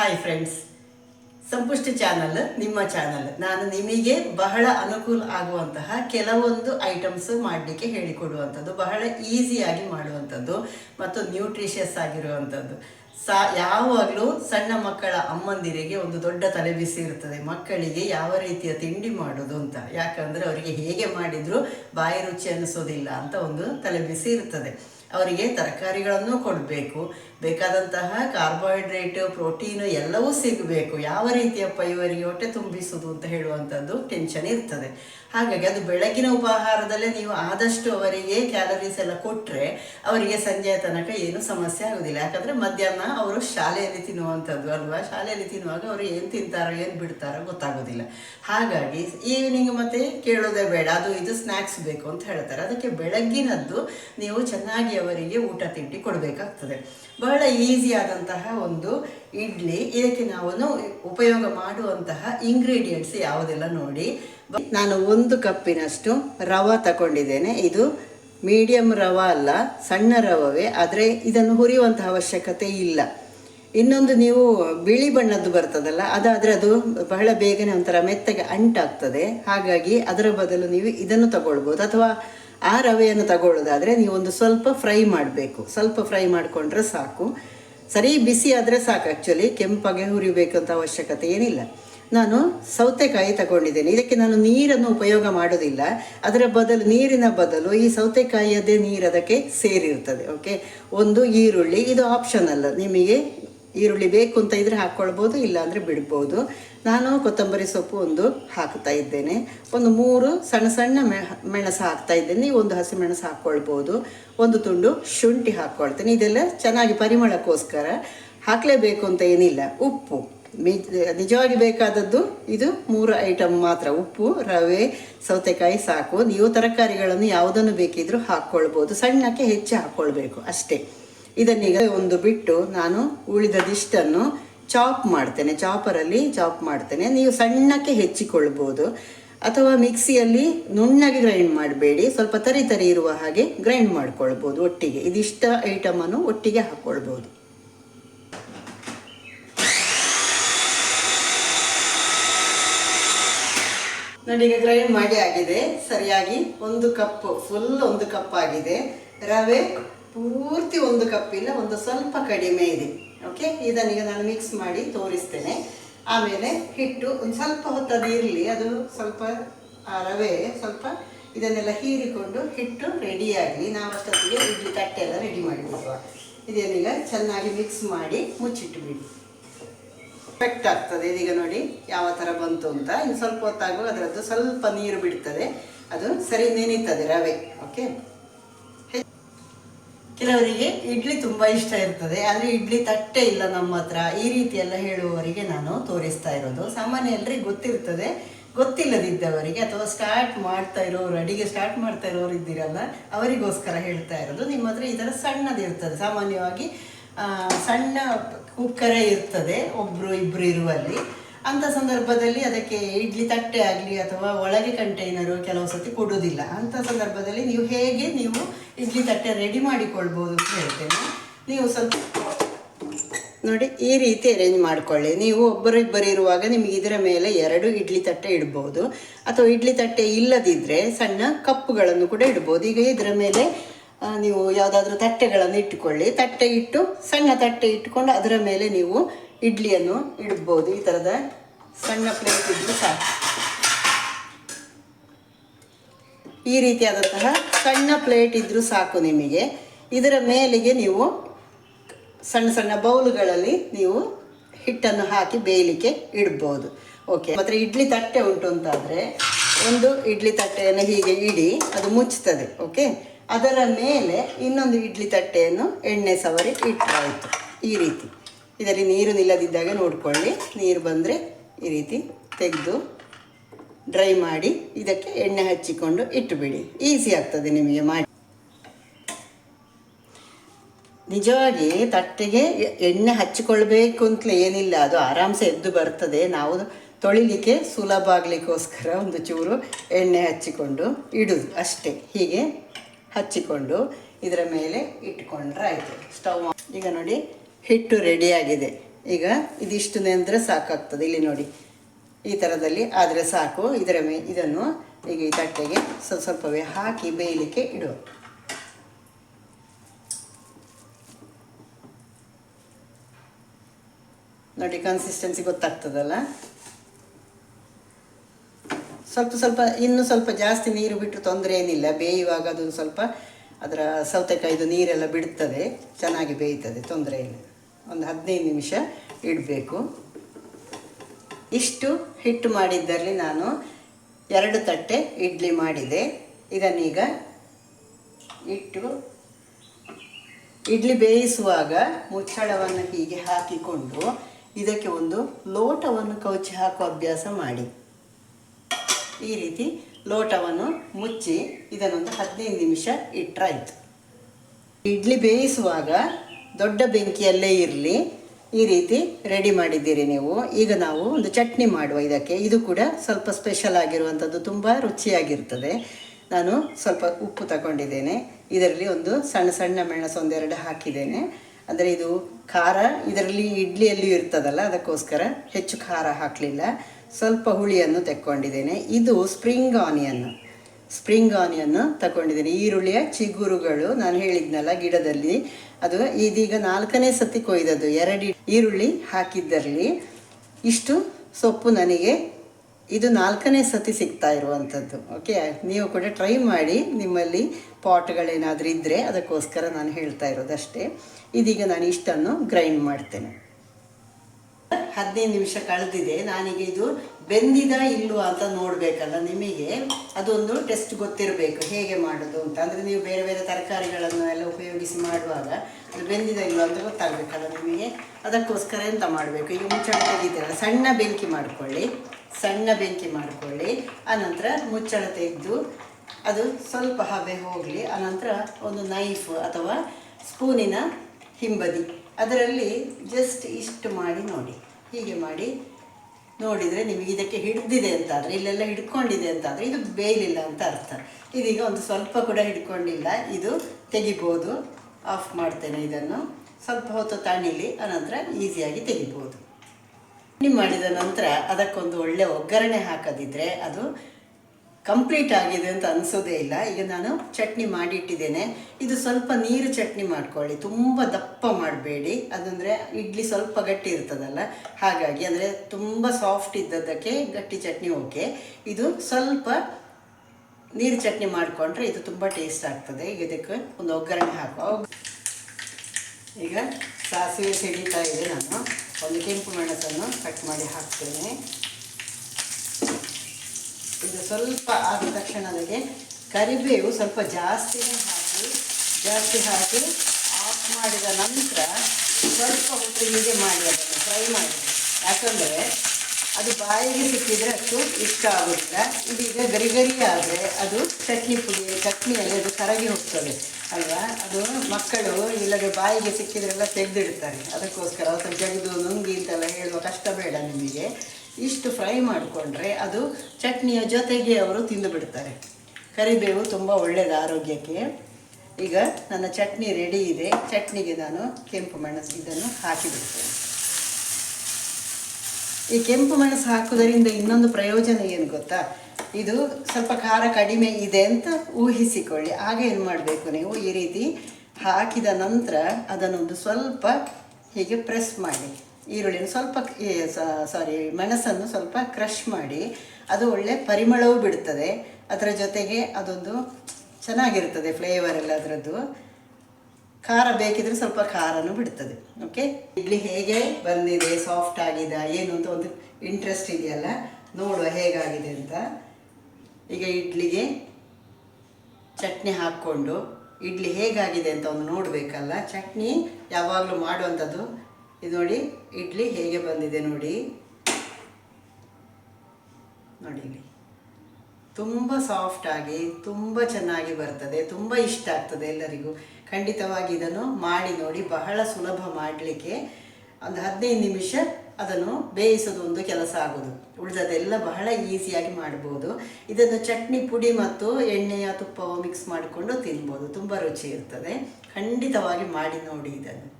Hi friends Sampushta channel ನಿಮ್ಮ channel ನಾನು ನಿಮಗೆ ಬಹಳ ಅನುಕೂಲ ಆಗುವಂತಹ ಕೆಲವೊಂದು ಐಟಮ್ಸ್ ಮಾಡಲಿಕ್ಕೆ ಹೇಳಿಕೊಡುವಂಥದ್ದು, ಬಹಳ ಈಸಿಯಾಗಿ ಮಾಡುವಂಥದ್ದು ಮತ್ತು ನ್ಯೂಟ್ರಿಷಿಯಸ್ ಆಗಿರುವಂಥದ್ದು. ಸಾ, ಯಾವಾಗಲೂ ಸಣ್ಣ ಮಕ್ಕಳ ಅಮ್ಮಂದಿರಿಗೆ ಒಂದು ದೊಡ್ಡ ತಲೆಬಿಸಿ ಇರ್ತದೆ. ಮಕ್ಕಳಿಗೆ ಯಾವ ರೀತಿಯ ತಿಂಡಿ ಮಾಡೋದು ಅಂತ. ಯಾಕಂದರೆ ಅವರಿಗೆ ಹೇಗೆ ಮಾಡಿದರೂ ಬಾಯಿ ರುಚಿ ಅನ್ನಿಸೋದಿಲ್ಲ ಅಂತ ಒಂದು ತಲೆಬಿಸಿ ಇರ್ತದೆ. ಅವರಿಗೆ ತರಕಾರಿಗಳನ್ನು ಕೊಡಬೇಕು. ಬೇಕಾದಂತಹ ಕಾರ್ಬೋಹೈಡ್ರೇಟ್, ಪ್ರೋಟೀನು ಎಲ್ಲವೂ ಸಿಗಬೇಕು. ಯಾವ ರೀತಿಯಪ್ಪ ಇವರಿಗೆ ಹೊಟ್ಟೆ ತುಂಬಿಸುವುದು ಅಂತ ಹೇಳುವಂಥದ್ದು ಟೆನ್ಷನ್ ಇರ್ತದೆ. ಹಾಗಾಗಿ ಅದು ಬೆಳಗಿನ ಉಪಾಹಾರದಲ್ಲೇ ನೀವು ಆದಷ್ಟು ಅವರಿಗೆ ಕ್ಯಾಲರೀಸ್ ಎಲ್ಲ ಕೊಟ್ಟರೆ ಅವರಿಗೆ ಸಂಜೆಯ ತನಕ ಏನು ಸಮಸ್ಯೆ ಆಗೋದಿಲ್ಲ ಯಾಕಂದರೆ ಮಧ್ಯಾಹ್ನ ಅವರು ಶಾಲೆಯಲ್ಲಿ ತಿನ್ನುವಂಥದ್ದು ಅಲ್ವಾ? ಶಾಲೆಯಲ್ಲಿ ತಿನ್ನುವಾಗ ಅವರು ಏನು ತಿಂತಾರೋ, ಏನು ಬಿಡ್ತಾರೋ ಗೊತ್ತಾಗೋದಿಲ್ಲ ಹಾಗಾಗಿ ಈವ್ನಿಂಗ್ ಮತ್ತೆ ಕೇಳೋದೇ ಬೇಡ. ಅದು ಇದು ಸ್ನ್ಯಾಕ್ಸ್ ಬೇಕು ಅಂತ ಹೇಳ್ತಾರೆ. ಅದಕ್ಕೆ ಬೆಳಗ್ಗಿನದ್ದು ನೀವು ಚೆನ್ನಾಗಿ ಅವರಿಗೆ ಊಟ ತಿಂಡಿ ಕೊಡಬೇಕಾಗ್ತದೆ. ಬಹಳ ಈಸಿ ಆದಂತಹ ಒಂದು ಇಡ್ಲಿ. ಇದಕ್ಕೆ ನಾವು ಉಪಯೋಗ ಮಾಡುವಂತಹ ಇಂಗ್ರೀಡಿಯೆಂಟ್ಸ್ ಯಾವುದೆಲ್ಲ ನೋಡಿ. ನಾನು ಒಂದು ಕಪ್ಪಿನಷ್ಟು ರವ ತಗೊಂಡಿದ್ದೇನೆ. ಇದು ಮೀಡಿಯಂ ರವ ಅಲ್ಲ, ಸಣ್ಣ ರವವೇ. ಆದರೆ ಇದನ್ನು ಹುರಿಯುವಂತಹ ಅವಶ್ಯಕತೆ ಇಲ್ಲ. ಇನ್ನೊಂದು ನೀವು ಬಿಳಿ ಬಣ್ಣದ್ದು ಬರ್ತದಲ್ಲ ಅದಾದರೆ ಅದು ಬಹಳ ಬೇಗನೆ ಒಂಥರ ಮೆತ್ತಗೆ ಅಂಟಾಗ್ತದೆ. ಹಾಗಾಗಿ ಅದರ ಬದಲು ನೀವು ಇದನ್ನು ತಗೊಳ್ಬೋದು. ಅಥವಾ ಆ ರವೆಯನ್ನು ತಗೊಳ್ಳೋದಾದರೆ ನೀವು ಒಂದು ಸ್ವಲ್ಪ ಫ್ರೈ ಮಾಡಬೇಕು. ಸ್ವಲ್ಪ ಫ್ರೈ ಮಾಡಿಕೊಂಡ್ರೆ ಸಾಕು. ಸರಿ, ಬಿಸಿ ಆದರೆ ಸಾಕು ಆ್ಯಕ್ಚುಲಿ ಕೆಂಪಗೆ ಹುರಿಬೇಕಂತ ಅವಶ್ಯಕತೆ ಏನಿಲ್ಲ. ನಾನು ಸೌತೆಕಾಯಿ ತಗೊಂಡಿದ್ದೇನೆ. ಇದಕ್ಕೆ ನಾನು ನೀರನ್ನು ಉಪಯೋಗ ಮಾಡೋದಿಲ್ಲ. ಅದರ ಬದಲು, ನೀರಿನ ಬದಲು ಈ ಸೌತೆಕಾಯಿಯದೇ ನೀರು ಅದಕ್ಕೆ ಸೇರಿರ್ತದೆ ಓಕೆ ಒಂದು ಈರುಳ್ಳಿ. ಇದು ಆಪ್ಷನಲ್ ನಿಮಗೆ ಈರುಳ್ಳಿ ಬೇಕು ಅಂತ ಇದ್ರೆ ಹಾಕ್ಕೊಳ್ಬೋದು, ಇಲ್ಲಾಂದರೆ ಬಿಡ್ಬೋದು. ನಾನು ಕೊತ್ತಂಬರಿ ಸೊಪ್ಪು ಒಂದು ಹಾಕ್ತಾ ಇದ್ದೇನೆ. ಒಂದು ಮೂರು ಸಣ್ಣ ಸಣ್ಣ ಮೆಣಸು ಹಾಕ್ತಾ ಇದ್ದೇನೆ. ನೀವು ಒಂದು ಹಸಿ ಮೆಣಸು ಹಾಕ್ಕೊಳ್ಬೋದು. ಒಂದು ತುಂಡು ಶುಂಠಿ ಹಾಕ್ಕೊಳ್ತೇನೆ. ಇದೆಲ್ಲ ಚೆನ್ನಾಗಿ ಪರಿಮಳಕ್ಕೋಸ್ಕರ ಹಾಕಲೇಬೇಕು ಅಂತ ಏನಿಲ್ಲ. ಉಪ್ಪು. ನಿಜವಾಗಿ ಬೇಕಾದದ್ದು ಇದು ಮೂರು ಐಟಮ್ ಮಾತ್ರ. ಉಪ್ಪು, ರವೆ, ಸೌತೆಕಾಯಿ ಸಾಕು. ನೀವು ತರಕಾರಿಗಳನ್ನು ಯಾವುದನ್ನು ಬೇಕಿದ್ರೂ ಹಾಕ್ಕೊಳ್ಬೋದು. ಸಣ್ಣಕ್ಕೆ ಹೆಚ್ಚು ಹಾಕ್ಕೊಳ್ಬೇಕು ಅಷ್ಟೇ. ಇದನ್ನೀಗ ಒಂದು ಬಿಟ್ಟು ನಾನು ಉಳಿದದಿಷ್ಟನ್ನು ಚಾಪ್ ಮಾಡ್ತೇನೆ, ಚಾಪರಲ್ಲಿ ಚಾಪ್ ಮಾಡ್ತೇನೆ. ನೀವು ಸಣ್ಣಕ್ಕೆ ಹೆಚ್ಚಿಕೊಳ್ಬೋದು. ಅಥವಾ ಮಿಕ್ಸಿಯಲ್ಲಿ ನುಣ್ಣಗೆ ಗ್ರೈಂಡ್ ಮಾಡಬೇಡಿ. ಸ್ವಲ್ಪ ತರಿ ತರಿ ಇರುವ ಹಾಗೆ ಗ್ರೈಂಡ್ ಮಾಡ್ಕೊಳ್ಬೋದು ಒಟ್ಟಿಗೆ. ಇದಿಷ್ಟ ಐಟಮನ್ನು ಒಟ್ಟಿಗೆ ಹಾಕ್ಕೊಳ್ಬೋದು ನೋಡಿ, ಈಗ ಗ್ರೈಂಡ್ ಮಾಡಿ ಆಗಿದೆ. ಸರಿಯಾಗಿ ಒಂದು ಕಪ್ ಫುಲ್ ಒಂದು ಕಪ್ ಆಗಿದೆ ರವೆ ಪೂರ್ತಿ ಒಂದು ಕಪ್ ಇಲ್ಲ ಒಂದು ಸ್ವಲ್ಪ ಕಡಿಮೆ ಇದೆ. ಓಕೆ ಇದನ್ನೀಗ ನಾನು ಮಿಕ್ಸ್ ಮಾಡಿ ತೋರಿಸ್ತೇನೆ. ಆಮೇಲೆ ಹಿಟ್ಟು ಒಂದು ಸ್ವಲ್ಪ ಹೊತ್ತು ಅದು ಇರಲಿ. ಅದು ಸ್ವಲ್ಪ ರವೆ ಸ್ವಲ್ಪ ಇದನ್ನೆಲ್ಲ ಹೀರಿಕೊಂಡು ಹಿಟ್ಟು ರೆಡಿ ಆಗಲಿ. ನಾವು ಅಷ್ಟೊತ್ತಿಗೆ ಇಡ್ಲಿ ತಟ್ಟೆ ಎಲ್ಲ ರೆಡಿ ಮಾಡಿಬಿಡುವ. ಇದನ್ನೀಗ ಚೆನ್ನಾಗಿ ಮಿಕ್ಸ್ ಮಾಡಿ ಮುಚ್ಚಿಟ್ಟು ಬಿಡಿ. ಪೆಕ್ಟ್ ಆಗ್ತದೆ. ಇದೀಗ ನೋಡಿ ಯಾವ ಥರ ಬಂತು ಅಂತ. ಇನ್ನು ಸ್ವಲ್ಪ ಹೊತ್ತಾಗುವಾಗ ಅದರದ್ದು ಸ್ವಲ್ಪ ನೀರು ಬಿಡ್ತದೆ. ಅದು ಸರಿ ನೆನೀತದೆ ರವೆ. ಓಕೆ ಕೆಲವರಿಗೆ ಇಡ್ಲಿ ತುಂಬ ಇಷ್ಟ ಇರ್ತದೆ, ಆದರೆ ಇಡ್ಲಿ ತಟ್ಟೆ ಇಲ್ಲ ನಮ್ಮ ಹತ್ರ. ಈ ರೀತಿ ಎಲ್ಲ ಹೇಳುವವರಿಗೆ ನಾನು ತೋರಿಸ್ತಾ ಇರೋದು. ಸಾಮಾನ್ಯ ಎಲ್ಲರಿಗೆ ಗೊತ್ತಿರ್ತದೆ. ಗೊತ್ತಿಲ್ಲದಿದ್ದವರಿಗೆ ಅಥವಾ ಸ್ಟಾರ್ಟ್ ಮಾಡ್ತಾ ಇರೋರು, ಅಡಿಗೆ ಸ್ಟಾರ್ಟ್ ಮಾಡ್ತಾ ಇರೋರು ಇದ್ದೀರಲ್ಲ, ಅವರಿಗೋಸ್ಕರ ಹೇಳ್ತಾ ಇರೋದು. ನಿಮ್ಮ ಹತ್ರ ಈ ಥರ ಸಣ್ಣದಿರ್ತದೆ ಸಾಮಾನ್ಯವಾಗಿ ಸಣ್ಣ ಕುಕ್ಕರೇ ಇರ್ತದೆ ಒಬ್ಬರು ಇಬ್ಬರು ಇರುವಲ್ಲಿ. ಅಂಥ ಸಂದರ್ಭದಲ್ಲಿ ಅದಕ್ಕೆ ಇಡ್ಲಿ ತಟ್ಟೆ ಆಗಲಿ ಅಥವಾ ಒಳಗೆ ಕಂಟೈನರು ಕೆಲವು ಸತಿ ಕೊಡುವುದಿಲ್ಲ. ಅಂಥ ಸಂದರ್ಭದಲ್ಲಿ ನೀವು ಹೇಗೆ ನೀವು ಇಡ್ಲಿ ತಟ್ಟೆ ರೆಡಿ ಮಾಡಿಕೊಳ್ಬೋದು ಅಂತ ಹೇಳ್ತೇನೆ. ನೀವು ಸ್ವಲ್ಪ ನೋಡಿ ಈ ರೀತಿ ಅರೇಂಜ್ ಮಾಡಿಕೊಳ್ಳಿ. ನೀವು ಒಬ್ಬರಿಬ್ಬರು ಇರುವಾಗ ನಿಮಗೆ ಇದರ ಮೇಲೆ ಎರಡು ಇಡ್ಲಿ ತಟ್ಟೆ ಇಡ್ಬೋದು. ಅಥವಾ ಇಡ್ಲಿ ತಟ್ಟೆ ಇಲ್ಲದಿದ್ದರೆ ಸಣ್ಣ ಕಪ್ಪುಗಳನ್ನು ಕೂಡ ಇಡ್ಬೋದು. ಈಗ ಇದರ ಮೇಲೆ ನೀವು ಯಾವುದಾದ್ರೂ ತಟ್ಟೆಗಳನ್ನು ಇಟ್ಟುಕೊಳ್ಳಿ. ತಟ್ಟೆ ಇಟ್ಟು ಸಣ್ಣ ತಟ್ಟೆ ಇಟ್ಟುಕೊಂಡು ಅದರ ಮೇಲೆ ನೀವು ಇಡ್ಲಿಯನ್ನು ಇಡ್ಬೋದು. ಈ ಥರದ ಸಣ್ಣ ಪ್ಲೇಟ್ ಇದ್ರು ಸಾಕು. ಈ ರೀತಿಯಾದಂತಹ ಸಣ್ಣ ಪ್ಲೇಟ್ ಇದ್ದರೂ ಸಾಕು ನಿಮಗೆ. ಇದರ ಮೇಲಿಗೆ ನೀವು ಸಣ್ಣ ಸಣ್ಣ ಬೌಲ್ಗಳಲ್ಲಿ ನೀವು ಹಿಟ್ಟನ್ನು ಹಾಕಿ ಬೇಯಲಿಕ್ಕೆ ಇಡ್ಬೋದು. ಓಕೆ ಮಾತ್ರ ಇಡ್ಲಿ ತಟ್ಟೆ ಉಂಟು ಅಂತಾದರೆ ಒಂದು ಇಡ್ಲಿ ತಟ್ಟೆಯನ್ನು ಹೀಗೆ ಇಡಿ, ಅದು ಮುಚ್ಚುತ್ತದೆ. ಓಕೆ ಅದರ ಮೇಲೆ ಇನ್ನೊಂದು ಇಡ್ಲಿ ತಟ್ಟೆಯನ್ನು ಎಣ್ಣೆ ಸವರಿ ಇಟ್ಟರಾಯಿತು ಈ ರೀತಿ. ಇದರಲ್ಲಿ ನೀರು ನಿಲ್ಲದಿದ್ದಾಗ ನೋಡಿಕೊಳ್ಳಿ. ನೀರು ಬಂದರೆ ಈ ರೀತಿ ತೆಗೆದು ಡ್ರೈ ಮಾಡಿ ಇದಕ್ಕೆ ಎಣ್ಣೆ ಹಚ್ಚಿಕೊಂಡು ಇಟ್ಟುಬಿಡಿ. ಈಸಿ ಆಗ್ತದೆ ನಿಮಗೆ ಮಾಡಿ. ನಿಜವಾಗಿ ತಟ್ಟೆಗೆ ಎಣ್ಣೆ ಹಚ್ಚಿಕೊಳ್ಬೇಕು ಅಂತಲೇ ಏನಿಲ್ಲ. ಅದು ಆರಾಮ್ಸೆ ಎದ್ದು ಬರ್ತದೆ. ನಾವು ತೊಳಿಲಿಕ್ಕೆ ಸುಲಭ ಆಗಲಿಕ್ಕೋಸ್ಕರ ಒಂದು ಚೂರು ಎಣ್ಣೆ ಹಚ್ಚಿಕೊಂಡು ಇಡುದು ಅಷ್ಟೇ. ಹೀಗೆ ಹಚ್ಚಿಕೊಂಡು ಇದರ ಮೇಲೆ ಇಟ್ಕೊಂಡ್ರೆ ಆಯಿತು. ಸ್ಟವ್ ಈಗ ನೋಡಿ ಹಿಟ್ಟು ರೆಡಿಯಾಗಿದೆ ಈಗ ಇದಿಷ್ಟು ನೆಂದರೆ ಸಾಕಾಗ್ತದೆ. ಇಲ್ಲಿ ನೋಡಿ. ಈ ಥರದಲ್ಲಿ ಆದರೆ ಸಾಕು. ಇದರ ಮೇ, ಇದನ್ನು ಈಗ ಈ ತಟ್ಟೆಗೆ ಸ್ವಲ್ಪ ಸ್ವಲ್ಪವೇ ಹಾಕಿ ಬೇಯಲಿಕ್ಕೆ ಇಡು ನೋಡಿ ಕನ್ಸಿಸ್ಟೆನ್ಸಿ ಗೊತ್ತಾಗ್ತದಲ್ಲ? ಸ್ವಲ್ಪ ಸ್ವಲ್ಪ, ಇನ್ನು ಸ್ವಲ್ಪ ಜಾಸ್ತಿ ನೀರು ಬಿಟ್ಟರು ತೊಂದರೆ ಏನಿಲ್ಲ. ಬೇಯುವಾಗ ಅದು ಸ್ವಲ್ಪ, ಅದರ ಸೌತೆಕಾಯಿದು ನೀರೆಲ್ಲ ಬಿಡ್ತದೆ. ಚೆನ್ನಾಗಿ ಬೇಯ್ತದೆ. ತೊಂದರೆ ಇಲ್ಲ. ಒಂದು ಹದಿನೈದು ನಿಮಿಷ ಇಡಬೇಕು. ಇಷ್ಟು ಹಿಟ್ಟು ಮಾಡಿದ್ದರಲ್ಲಿ ನಾನು ಎರಡು ತಟ್ಟೆ ಇಡ್ಲಿ ಮಾಡಿದೆ. ಇದನ್ನೀಗ ಇಟ್ಟು ಇಡ್ಲಿ ಬೇಯಿಸುವಾಗ ಮುಚ್ಚಳವನ್ನು ಹೀಗೆ ಹಾಕಿಕೊಂಡು ಇದಕ್ಕೆ ಒಂದು ಲೋಟವನ್ನು ಕೌಚಿ ಹಾಕುವ ಅಭ್ಯಾಸ ಮಾಡಿ. ಈ ರೀತಿ ಲೋಟವನ್ನು ಮುಚ್ಚಿ ಇದನ್ನೊಂದು ಹದಿನೈದು ನಿಮಿಷ ಇಟ್ಟರಾಯಿತು ಇಡ್ಲಿ ಬೇಯಿಸುವಾಗ ದೊಡ್ಡ ಬೆಂಕಿಯಲ್ಲೇ ಇರಲಿ, ಈ ರೀತಿ ರೆಡಿ ಮಾಡಿದ್ದೀರಿ ನೀವು. ಈಗ ನಾವು ಒಂದು ಚಟ್ನಿ ಮಾಡುವ ಇದಕ್ಕೆ. ಇದು ಕೂಡ ಸ್ವಲ್ಪ ಸ್ಪೆಷಲ್ ಆಗಿರುವಂಥದ್ದು, ತುಂಬ ರುಚಿಯಾಗಿರ್ತದೆ. ನಾನು ಸ್ವಲ್ಪ ಉಪ್ಪು ತಗೊಂಡಿದ್ದೇನೆ. ಇದರಲ್ಲಿ ಒಂದು ಸಣ್ಣ ಸಣ್ಣ ಮೆಣಸು ಒಂದೆರಡು ಹಾಕಿದ್ದೇನೆ. ಅಂದರೆ ಇದು ಖಾರ, ಇದರಲ್ಲಿ ಇಡ್ಲಿಯಲ್ಲಿಯೂ ಇರ್ತದಲ್ಲ, ಅದಕ್ಕೋಸ್ಕರ ಹೆಚ್ಚು ಖಾರ ಹಾಕಲಿಲ್ಲ. ಸ್ವಲ್ಪ ಹುಳಿಯನ್ನು ತೆಕ್ಕೊಂಡಿದ್ದೇನೆ. ಇದು ಸ್ಪ್ರಿಂಗ್ ಆನಿಯನ್ ಸ್ಪ್ರಿಂಗ್ ಆನಿಯನ್ನು ತಗೊಂಡಿದ್ದೀನಿ. ಈರುಳ್ಳಿಯ ಚಿಗುರುಗಳು ನಾನು ಹೇಳಿದ್ನಲ್ಲ ಗಿಡದಲ್ಲಿ. ಅದು ಇದೀಗ ನಾಲ್ಕನೇ ಸತಿ ಕೊಯ್ದದ್ದು. ಎರಡು ಈರುಳ್ಳಿ ಹಾಕಿದ್ದರಲ್ಲಿ ಇಷ್ಟು ಸೊಪ್ಪು ನನಗೆ ಇದು ನಾಲ್ಕನೇ ಸತಿ ಸಿಗ್ತಾ ಇರುವಂಥದ್ದು. ಓಕೆ ನೀವು ಕೂಡ ಟ್ರೈ ಮಾಡಿ ನಿಮ್ಮಲ್ಲಿ ಪಾಟ್ಗಳೇನಾದರೂ ಇದ್ದರೆ ಅದಕ್ಕೋಸ್ಕರ ನಾನು ಹೇಳ್ತಾ ಇರೋದಷ್ಟೇ. ಇದೀಗ ನಾನು ಇಷ್ಟನ್ನು ಗ್ರೈಂಡ್ ಮಾಡ್ತೇನೆ. ಹದಿನೈದು ನಿಮಿಷ ಕಳೆದಿದೆ. ನಾನೀಗ ಇದು ಬೆಂದಿದ ಇಲ್ವಾ ಅಂತ ನೋಡಬೇಕಲ್ಲ ನಿಮಗೆ? ಅದೊಂದು ಟೆಸ್ಟ್ ಗೊತ್ತಿರಬೇಕು. ಹೇಗೆ ಮಾಡೋದು ಅಂತ. ಅಂದರೆ ನೀವು ಬೇರೆ ಬೇರೆ ತರಕಾರಿಗಳನ್ನು ಎಲ್ಲ ಉಪಯೋಗಿಸಿ ಮಾಡುವಾಗ ಅದು ಬೆಂದಿದ ಇಲ್ವಾ ಅಂತ ಗೊತ್ತಾಗಬೇಕಲ್ಲ ನಿಮಗೆ? ಅದಕ್ಕೋಸ್ಕರ ಎಂತ ಮಾಡಬೇಕು? ಈಗ ಮುಚ್ಚಳ ತೆಗಿತೀರಲ್ಲ, ಸಣ್ಣ ಬೆಂಕಿ ಮಾಡಿಕೊಳ್ಳಿ. ಸಣ್ಣ ಬೆಂಕಿ ಮಾಡಿಕೊಳ್ಳಿ. ಆನಂತರ ಮುಚ್ಚಳ ತೆಗೆದು ಅದು ಸ್ವಲ್ಪ ಹಬೆ ಹೋಗಲಿ. ಆನಂತರ ಒಂದು ನೈಫ್ ಅಥವಾ ಸ್ಪೂನಿನ ಹಿಂಬದಿ. ಅದರಲ್ಲಿ ಜಸ್ಟ್ ಇಷ್ಟು ಮಾಡಿ ನೋಡಿ. ಹೀಗೆ ಮಾಡಿ ನೋಡಿದರೆ ನಿಮಗೆ ಇದಕ್ಕೆ ಹಿಡಿದಿದೆ ಅಂತಾದರೆ, ಇಲ್ಲೆಲ್ಲ ಹಿಡ್ಕೊಂಡಿದೆ ಅಂತಾದರೆ ಇದು ಬೇಯಲಿಲ್ಲ ಅಂತ ಅರ್ಥ. ಇದೀಗ ಒಂದು ಸ್ವಲ್ಪ ಕೂಡ ಹಿಡ್ಕೊಂಡಿಲ್ಲ. ಇದು ತೆಗಿಬೋದು. ಆಫ್ ಮಾಡ್ತೇನೆ ಇದನ್ನು. ಸ್ವಲ್ಪ ಹೊತ್ತು ತಣಿಲಿ ಅನಂತರ ಈಸಿಯಾಗಿ ತೆಗಿಬೋದು. ಮಾಡಿದ ನಂತರ ಅದಕ್ಕೊಂದು ಒಳ್ಳೆ ಒಗ್ಗರಣೆ ಹಾಕದಿದ್ರೆ ಅದು ಕಂಪ್ಲೀಟ್ ಆಗಿದೆ ಅಂತ ಅನಿಸೋದೇ ಇಲ್ಲ. ಈಗ ನಾನು ಚಟ್ನಿ ಮಾಡಿಟ್ಟಿದ್ದೇನೆ. ಇದು ಸ್ವಲ್ಪ ನೀರು ಚಟ್ನಿ ಮಾಡ್ಕೊಳ್ಳಿ. ತುಂಬ ದಪ್ಪ ಮಾಡಬೇಡಿ. ಅದಂದರೆ ಇಡ್ಲಿ ಸ್ವಲ್ಪ ಗಟ್ಟಿ ಇರ್ತದಲ್ಲ. ಹಾಗಾಗಿ ಅಂದರೆ ತುಂಬ ಸಾಫ್ಟ್ ಇದ್ದದ್ದಕ್ಕೆ ಗಟ್ಟಿ ಚಟ್ನಿ ಓಕೆ. ಇದು ಸ್ವಲ್ಪ ನೀರು ಚಟ್ನಿ ಮಾಡಿಕೊಂಡ್ರೆ ಇದು ತುಂಬ ಟೇಸ್ಟ್ ಆಗ್ತದೆ. ಈಗ ಇದಕ್ಕೆ ಒಂದು ಒಗ್ಗರಣೆ ಹಾಕುವ. ಈಗ ಸಾಸಿವೆ ಸಿಡಿತಾ ಇದೆ ನಾನು. ಒಂದು ಕೆಂಪು ಮೆಣಸನ್ನು ಕಟ್ ಮಾಡಿ ಹಾಕ್ತೇನೆ. ಇದು ಸ್ವಲ್ಪ ಆದ ತಕ್ಷಣ ನನಗೆ ಕರಿಬೇವು ಸ್ವಲ್ಪ ಜಾಸ್ತಿನೇ ಹಾಕಿ, ಜಾಸ್ತಿ ಹಾಕಿ ಆಫ್ ಮಾಡಿದ ನಂತರ ಸ್ವಲ್ಪ ಹೊತ್ತು ಹೀಗೆ ಮಾಡಿ ಅದನ್ನು ಫ್ರೈ ಮಾಡಿ. ಯಾಕಂದರೆ ಅದು ಬಾಯಿಗೆ ಸಿಕ್ಕಿದರೆ ಅಷ್ಟು ಇಷ್ಟ ಆಗೋದಿಲ್ಲ. ಇದೀಗ ಗರಿ ಗರಿ ಆದರೆ ಅದು ಚಟ್ನಿ ಪುಡಿ ಚಟ್ನಿಯಲ್ಲಿ ಅದು ಕರಗಿ ಹೋಗ್ತದೆ, ಅಲ್ವಾ? ಅದು ಮಕ್ಕಳು ಇಲ್ಲದೆ ಬಾಯಿಗೆ ಸಿಕ್ಕಿದ್ರೆಲ್ಲ ತೆಗೆದಿಡ್ತಾರೆ. ಅದಕ್ಕೋಸ್ಕರ ಅವತ್ತು ಜಗಿದು ನುಂಗಿ ಅಂತೆಲ್ಲ ಹೇಳುವ ಕಷ್ಟ ಬೇಡ ನಿಮಗೆ. ಇಷ್ಟು ಫ್ರೈ ಮಾಡಿಕೊಂಡ್ರೆ ಅದು ಚಟ್ನಿಯ ಜೊತೆಗೆ ಅವರು ತಿಂದು ಬಿಡ್ತಾರೆ. ಕರಿಬೇವು ತುಂಬ ಒಳ್ಳೆಯದು ಆರೋಗ್ಯಕ್ಕೆ. ಈಗ ನನ್ನ ಚಟ್ನಿ ರೆಡಿ ಇದೆ. ಚಟ್ನಿಗೆ ನಾನು ಕೆಂಪು ಮೆಣಸು ಇದನ್ನು ಹಾಕಿಬಿಡ್ತೇನೆ. ಈ ಕೆಂಪು ಮೆಣಸು ಹಾಕುವುದರಿಂದ ಇನ್ನೊಂದು ಪ್ರಯೋಜನ ಏನು ಗೊತ್ತಾ? ಇದು ಸ್ವಲ್ಪ ಖಾರ ಕಡಿಮೆ ಇದೆ ಅಂತ ಊಹಿಸಿಕೊಳ್ಳಿ. ಆಗ ಏನು ಮಾಡಬೇಕು ನೀವು? ಈ ರೀತಿ ಹಾಕಿದ ನಂತರ ಅದನ್ನೊಂದು ಸ್ವಲ್ಪ ಹೀಗೆ ಪ್ರೆಸ್ ಮಾಡಿ. ಈರುಳ್ಳಿನ ಸ್ವಲ್ಪ ಸಾರಿ ಮೆಣಸನ್ನು ಸ್ವಲ್ಪ ಕ್ರಷ್ ಮಾಡಿ, ಅದು ಒಳ್ಳೆ ಪರಿಮಳವೂ ಬಿಡ್ತದೆ. ಅದರ ಜೊತೆಗೆ ಅದೊಂದು ಚೆನ್ನಾಗಿರ್ತದೆ ಫ್ಲೇವರ್ ಎಲ್ಲ ಅದರದ್ದು. ಖಾರ ಬೇಕಿದ್ರೆ ಸ್ವಲ್ಪ ಖಾರನೂ ಬಿಡ್ತದೆ ಓಕೆ ಇಡ್ಲಿ ಹೇಗೆ ಬಂದಿದೆ ಸಾಫ್ಟ್ ಆಗಿದೆ ಏನು ಅಂತ ಒಂದು ಇಂಟ್ರೆಸ್ಟ್ ಇದೆಯಲ್ಲ, ನೋಡುವ ಹೇಗಾಗಿದೆ ಅಂತ. ಈಗ ಇಡ್ಲಿಗೆ ಚಟ್ನಿ ಹಾಕ್ಕೊಂಡು, ಇಡ್ಲಿ ಹೇಗಾಗಿದೆ ಅಂತ ಒಂದು ನೋಡಬೇಕಲ್ಲ, ಚಟ್ನಿ ಯಾವಾಗಲೂ ಮಾಡುವಂಥದ್ದು ಇದು ನೋಡಿ, ಇಡ್ಲಿ ಹೇಗೆ ಬಂದಿದೆ ನೋಡಿ. ನೋಡಿ ಇಲ್ಲಿ. ತುಂಬ ಸಾಫ್ಟಾಗಿ ತುಂಬ ಚೆನ್ನಾಗಿ ಬರ್ತದೆ, ತುಂಬ ಇಷ್ಟ ಆಗ್ತದೆ ಎಲ್ಲರಿಗೂ. ಖಂಡಿತವಾಗಿ ಇದನ್ನು ಮಾಡಿ ನೋಡಿ, ಬಹಳ ಸುಲಭ ಮಾಡಲಿಕ್ಕೆ. ಒಂದು ಹದಿನೈದು ನಿಮಿಷ ಅದನ್ನು ಬೇಯಿಸೋದು ಒಂದು ಕೆಲಸ ಆಗೋದು. ಉಳಿದದೆಲ್ಲ ಬಹಳ ಈಸಿಯಾಗಿ ಮಾಡ್ಬೋದು. ಇದನ್ನು ಚಟ್ನಿ, ಪುಡಿ ಮತ್ತು ಎಣ್ಣೆಯ ತುಪ್ಪವ ಮಿಕ್ಸ್ ಮಾಡಿಕೊಂಡು ತಿನ್ಬೋದು. ತುಂಬ ರುಚಿ ಇರ್ತದೆ. ಖಂಡಿತವಾಗಿ ಮಾಡಿ ನೋಡಿ ಇದನ್ನು.